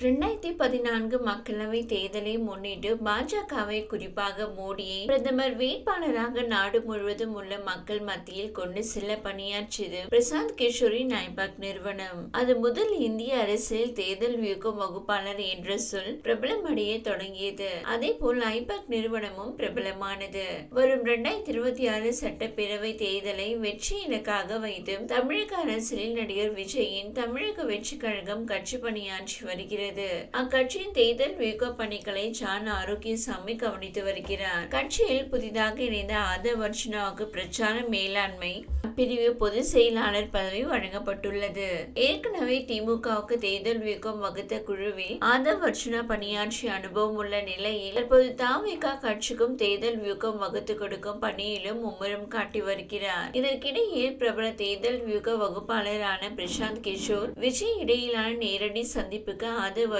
ரெண்டாயிரத்தி பதினான்கு மக்களவை தேர்தலை முன்னிட்டு பாஜகவை குறிப்பாக மோடியை பிரதமர் வேட்பாளராக நாடு முழுவதும் உள்ள மக்கள் மத்தியில் கொண்டு செல்ல பணியாற்றியது பிரசாந்த் கிஷோரின் ஐபாக் நிறுவனம். அது முதல் இந்திய அரசியல் தேர்தல் வியூகம் வகுப்பாளர் என்ற சொல் பிரபலமடைய தொடங்கியது. அதே போல் ஐபாக் நிறுவனமும் பிரபலமானது. வரும் இரண்டாயிரத்தி இருபத்தி ஆறு சட்டப்பேரவை தேர்தலை வெற்றி இலக்காக வைத்து தமிழக அரசியலில் நடிகர் விஜயின் தமிழக வெற்றி கழகம் கட்சி பணியாற்றி வருகிறது. வருகிறது. அக்கட்சியின் தேர்தல் வியூக பணிகளை ஜான் ஆரோக்கியசாமி கவனித்து வருகிறார். கட்சியில் புதிதாக இணைந்த ஆதவ் அர்ச்சனாவுக்கு பிரச்சார மேலாண்மை பிரிவு பொதுச் செயலாளர் பதவி வழங்கப்பட்டுள்ளது. ஏற்கனவே திமுகவுக்கு தேர்தல் வியூகம் வகுத்த குழுவில் ஆதவ் அர்ச்சனா பணியாற்றிய அனுபவம் உள்ள நிலையில் தற்போது தாவிக கட்சிக்கும் தேர்தல் வியூகம் வகுத்து கொடுக்கும் பணியிலும் மும்முரம் காட்டி வருகிறார். இதற்கிடையே பிரபல தேர்தல் வியூக வகுப்பாளரான பிரசாந்த் கிஷோர் விஜய் இடையிலான நேரடி சந்திப்புக்கு ஆதவ்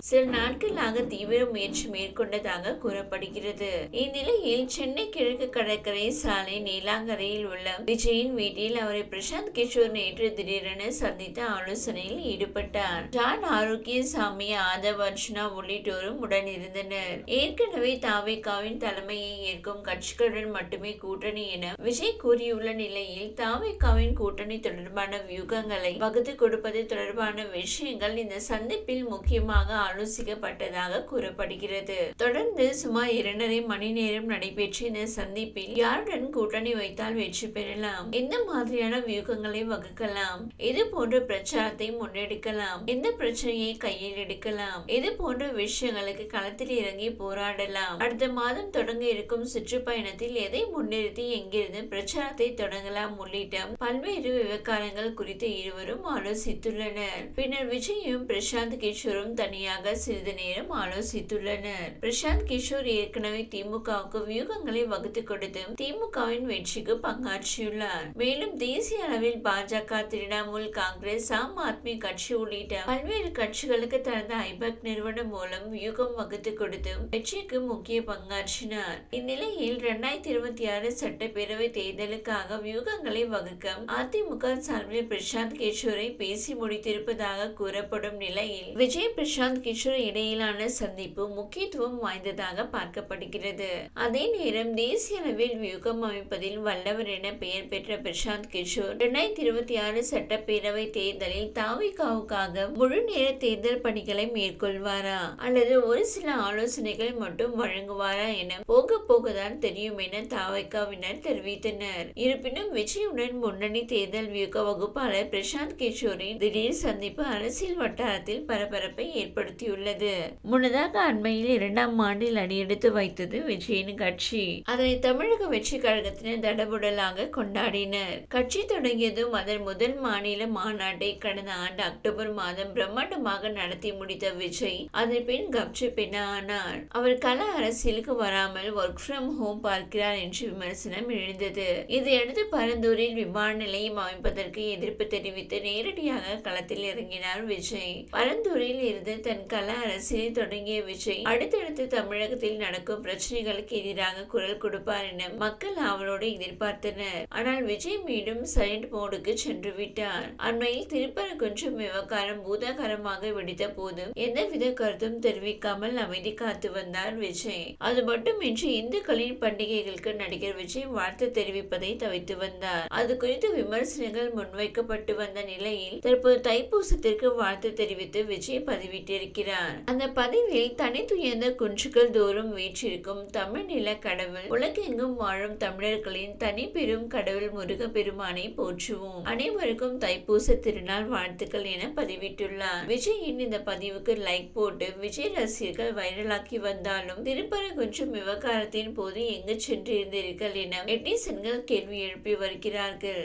சில நாட்களாக தீவிர முயற்சி மேற்கொண்டதாக கூறப்படுகிறது. இந்நிலையில் சென்னை கிழக்கு கடற்கரை சாலை நீலாங்கரையில் உள்ள விஜயின் வீட்டில் அவரை பிரசாந்த் கிஷோர் நேற்று திடீரென சந்தித்து ஆலோசனையில் ஈடுபட்டார். ஜான் ஆரோக்கியசாமி ஆதவ் அர்ச்சனா உள்ளிட்டோரும் உடன் இருந்தனர் ஏற்கனவே தாவேகாவின் தலைமையை ஏற்கும் கட்சிகளுடன் மட்டுமே கூட்டணி என விஜய் கூறியுள்ள நிலையில் தாவேகாவின் கூட்டணி தொடர்பான வியூகங்களை வகுத்து கொடுப்பது தொடர்பான விஷயங்கள் இந்த சந்திப்பில் முக்கியமாக ஆலோசிக்கப்பட்டதாக கூறப்படுகிறது. தொடர்ந்து சுமார் இரண்டரை மணி நேரம் நடைபெற்ற இந்த சந்திப்பில் யாருடன் கூட்டணி வைத்தால் வெற்றி பெறலாம்? எந்த மாதிரியான வியூகங்களை வகுக்கலாம்? எது போன்ற பிரச்சாரத்தை முன்னெடுக்கலாம்? எந்த பிரச்சனையை கையில் எடுக்கலாம்? எது போன்ற விஷயங்களுக்கு களத்தில் இறங்கி போராடலாம்? அடுத்த மாதம் தொடங்க இருக்கும் சுற்றுப்பயணத்தில் எதை முன்னிறுத்தி எங்கிருந்து பிரச்சாரத்தை தொடங்கலாம் உள்ளிட்ட பல்வேறு விவகாரங்கள் குறித்து இருவரும் ஆலோசித்துள்ளனர். பின்னர் விஜயும் பிரசாந்த் கிஷோரும் தனியாக சிறிது நேரம் ஆலோசித்துள்ளனர். பிரசாந்த் கிஷோர் ஏற்கனவே திமுகவுக்கு வியூகங்களை வகுத்து கொடுத்து திமுகவின் வெற்றிக்கு பங்காற்றியுள்ளார். மேலும் தேசிய அளவில் பாஜக திரிணாமுல் காங்கிரஸ் ஆம் ஆத்மி கட்சி உள்ளிட்ட பல்வேறு கட்சிகளுக்கு தனது ஐபக் நிறுவனம் மூலம் வியூகம் வகுத்து கொடுத்து வெற்றிக்கு முக்கிய பங்காற்றினார். இந்நிலையில் இரண்டாயிரத்தி இருபத்தி ஆறு சட்டப்பேரவை தேர்தலுக்காக வியூகங்களை வகுக்க அதிமுக சார்பில் பிரசாந்த் கிஷோரை பேசி முடித்திருப்பதாக கூறப்படும் நிலையில் விஜய் பிரசாந்த் கிஷோர் இடையிலான சந்திப்பு முக்கியத்துவம் வாய்ந்ததாக பார்க்கப்படுகிறது. அதே நேரம் தேசிய அளவில் வியூகம் அமைப்பதில் வல்லவர் என பெயர் பெற்ற பிரசாந்த் கிஷோர் இரண்டாயிரத்தி இருபத்தி ஆறு சட்டப்பேரவை தேர்தலில் தாவிகாவுக்காக முழு நேர தேர்தல் பணிகளை மேற்கொள்வாரா? அல்லது ஒரு சில ஆலோசனைகள் மட்டும் வழங்குவாரா என போக போகதான் தெரியும் என தாவைக்காவினர் தெரிவித்தனர். இருப்பினும் விஜயுடன் முன்னணி தேர்தல் வியூக வகுப்பாளர் பிரசாந்த் கிஷோரின் திடீர் சந்திப்பு அரசியல் வட்டாரத்தில் பரபர பரபரப்பை ஏற்படுத்தியுள்ளது. முன்னதாக அண்மையில் இரண்டாம் ஆண்டில் அடியெடுத்து வைத்தது விஜயின் கட்சி. அதனை தமிழக வெற்றி கழகத்தினர் தடபுடலாக கொண்டாடினர். கட்சி தொடங்கியதும் அதன் முதல் மாநில மாநாட்டை கடந்த ஆண்டு அக்டோபர் மாதம் பிரம்மாண்டமாக நடத்தி முடித்த விஜய் அதன் பின் கப்சி பெண்ண ஆனார் அவர் கல அரசியலுக்கு வராமல் ஒர்க் ஃப்ரம் ஹோம் பார்க்கிறார் என்று விமர்சனம் எழுந்தது. இதையடுத்து பரந்தூரில் விமான நிலையம் அமைப்பதற்கு எதிர்ப்பு தெரிவித்து நேரடியாக களத்தில் இறங்கினார் விஜய். பரந்தூரில் இருந்து தன் கல அரசியலை தொடங்கிய விஜய் அடுத்தடுத்து தமிழகத்தில் நடக்கும் பிரச்சனைகளுக்கு எதிராக குரல் கொடுப்பார் என மக்கள் ஆவலோடு எதிர்பார்த்தனர். ஆனால் விஜய் மீண்டும் சைலண்ட் மோடுக்கு சென்று விட்டார். அண்மையில் திருப்பரங்குன்றம் விவகாரம் பூதாகரமாக வெடித்த போதும் எந்தவித கருத்தும் தெரிவிக்காமல் அமைதி காத்து வந்தார் விஜய். அது மட்டுமின்றி இந்துக்களின் பண்டிகைகளுக்கு நடிகர் விஜய் வாழ்த்து தெரிவிப்பதை தவிர்த்து வந்தார். அது குறித்து விமர்சனங்கள் முன்வைக்கப்பட்டு வந்த நிலையில் தற்போது தைப்பூசத்திற்கு வாழ்த்து தெரிவித்து விஜய் பதிவிட்டிருக்கிறார். அந்த பதிவில் தனித்துயர்ந்த குன்றுகள் தோறும் வீற்றிருக்கும் தமிழ் நில கடவுள் உலகெங்கும் வாழும் தமிழர்களின் தனி பெரும் கடவுள் முருக பெருமானை போற்றுவோம். அனைவருக்கும் தைப்பூச திருநாள் வாழ்த்துக்கள் என பதிவிட்டுள்ளார். விஜயின் இந்த பதிவுக்கு லைக் போட்டு விஜய் ரசிகர்கள் வைரலாக்கி வந்தாலும் திருப்பரங்குன்றம் விவகாரத்தின் போது எங்கு சென்றிருந்தீர்கள் என நெட்டிசன்கள் கேள்வி எழுப்பி வருகிறார்கள்.